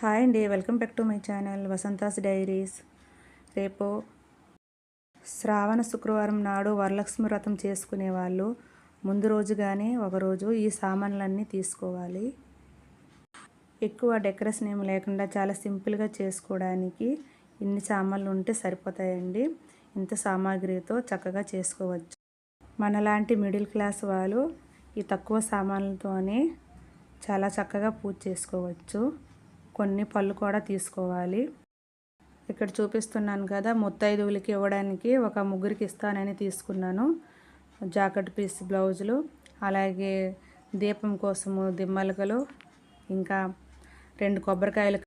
Hi అండి. Welcome back to my channel Vasantha's diaries. రేపు శ్రావణ శుక్రవారం నాడు వరలక్ష్మి వ్రతం చేసుకునే వాళ్ళు ముందు రోజు కానీ ఒకరోజు ఈ సామాన్లన్నీ తీసుకోవాలి. ఎక్కువ డెకరేషన్ ఏమి లేకుండా చాలా సింపుల్గా చేసుకోవడానికి ఇన్ని సామాన్లు ఉంటే సరిపోతాయండి. ఇంత సామాగ్రితో చక్కగా చేసుకోవచ్చు. మనలాంటి మిడిల్ క్లాస్ వాళ్ళు ఈ తక్కువ సామాన్లతోనే చాలా చక్కగా పూజ చేసుకోవచ్చు. కొన్ని పళ్ళు కూడా తీసుకోవాలి. ఇక్కడ చూపిస్తున్నాను కదా ముత్తైదువులకి ఇవ్వడానికి ఒక ముగ్గురికి ఇస్తానని తీసుకున్నాను. జాకెట్ పీస్ బ్లౌజులు అలాగే దీపం కోసము దిమ్మలకలు ఇంకా రెండు కొబ్బరికాయలు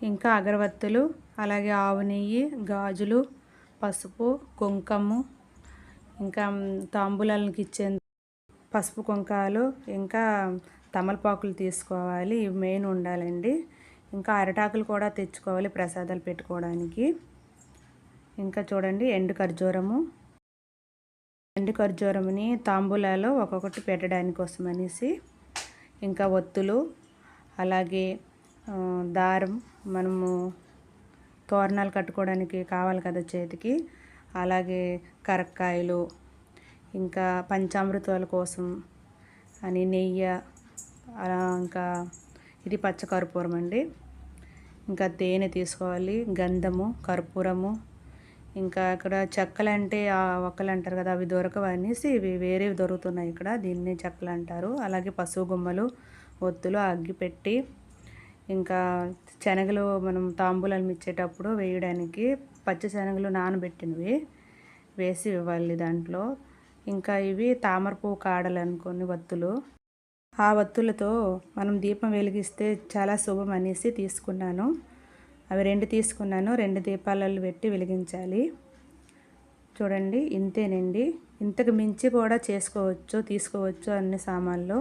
ఇంకా అగరవత్తులు అలాగే ఆవు నెయ్యి గాజులు పసుపు కుంకము ఇంకా తాంబూలాలకి ఇచ్చే పసుపు కుంకాలు ఇంకా తమలపాకులు తీసుకోవాలి. ఇవి మెయిన్ ఉండాలండి. ఇంకా అరటాకులు కూడా తెచ్చుకోవాలి ప్రసాదాలు పెట్టుకోవడానికి. ఇంకా చూడండి ఎండు ఖర్జూరము. ఎండు ఖర్జూరముని తాంబూలాలో ఒక్కొక్కటి పెట్టడానికి కోసం అనేసి ఇంకా ఒత్తులు అలాగే దారం మనము తోరణాలు కట్టుకోవడానికి కావాలి కదా చేతికి. అలాగే కరక్కాయలు ఇంకా పంచామృతాల కోసం అని నెయ్యి ఇంకా ఇది పచ్చకర్పూరం అండి. ఇంకా తేనె తీసుకోవాలి గంధము కర్పూరము. ఇంకా ఇక్కడ చెక్కలు అంటే ఒక్కలు అంటారు కదా అవి దొరకవు అనేసి ఇవి వేరేవి దొరుకుతున్నాయి ఇక్కడ. దీన్ని చెక్కలు అంటారు. అలాగే పసుపు గుమ్మలు ఒత్తులు అగ్గిపెట్టి. ఇంకా శనగలు మనం తాంబూలం ఇచ్చేటప్పుడు వేయడానికి పచ్చి శనగలు నానబెట్టినవి వేసి ఇవ్వాలి దాంట్లో. ఇంకా ఇవి తామరపువ్వు కాడలు అనుకుని వత్తులు ఆ వత్తులతో మనం దీపం వెలిగిస్తే చాలా శుభం అనేసి తీసుకున్నాను. అవి రెండు తీసుకున్నాను. రెండు దీపాలలో పెట్టి వెలిగించాలి. చూడండి ఇంతేనండి. ఇంతకు మించి కూడా చేసుకోవచ్చు తీసుకోవచ్చు అన్ని సామాన్లు.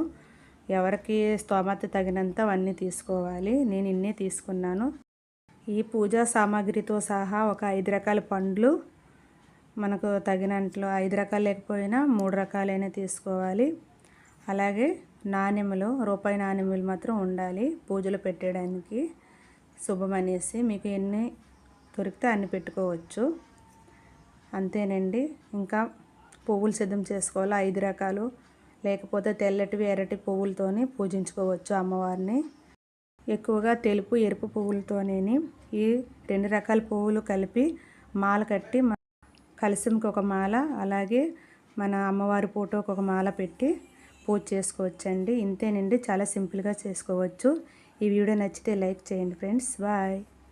ఎవరికి స్తోమత తగినంత అవన్నీ తీసుకోవాలి. నేను ఇన్నే తీసుకున్నాను. ఈ పూజా సామాగ్రితో సహా ఒక ఐదు రకాల పండ్లు మనకు తగినట్లు ఐదు రకాలు లేకపోయినా మూడు రకాలైనా తీసుకోవాలి. అలాగే నాణ్యములు రూపాయి నాణ్యములు మాత్రం ఉండాలి పూజలు పెట్టడానికి శుభం అనేసి మీకు ఎన్ని దొరికితే అన్ని పెట్టుకోవచ్చు. అంతేనండి. ఇంకా పువ్వులు సిద్ధం చేసుకోవాలి? ఐదు రకాలు. లేకపోతే తెల్లటివి ఎర్రటి పువ్వులతోని పూజించుకోవచ్చు అమ్మవారిని. ఎక్కువగా తెలుపు ఎరుపు పువ్వులతోనే ఈ రెండు రకాల పువ్వులు కలిపి మాల కట్టి కలిసికి ఒక మాల అలాగే మన అమ్మవారి ఫోటోకి ఒక మాల పెట్టి పూజ చేసుకోవచ్చండి. ఇంతేనండి చాలా సింపుల్గా చేసుకోవచ్చు. ఈ వీడియో నచ్చితే లైక్ చేయండి ఫ్రెండ్స్. బాయ్.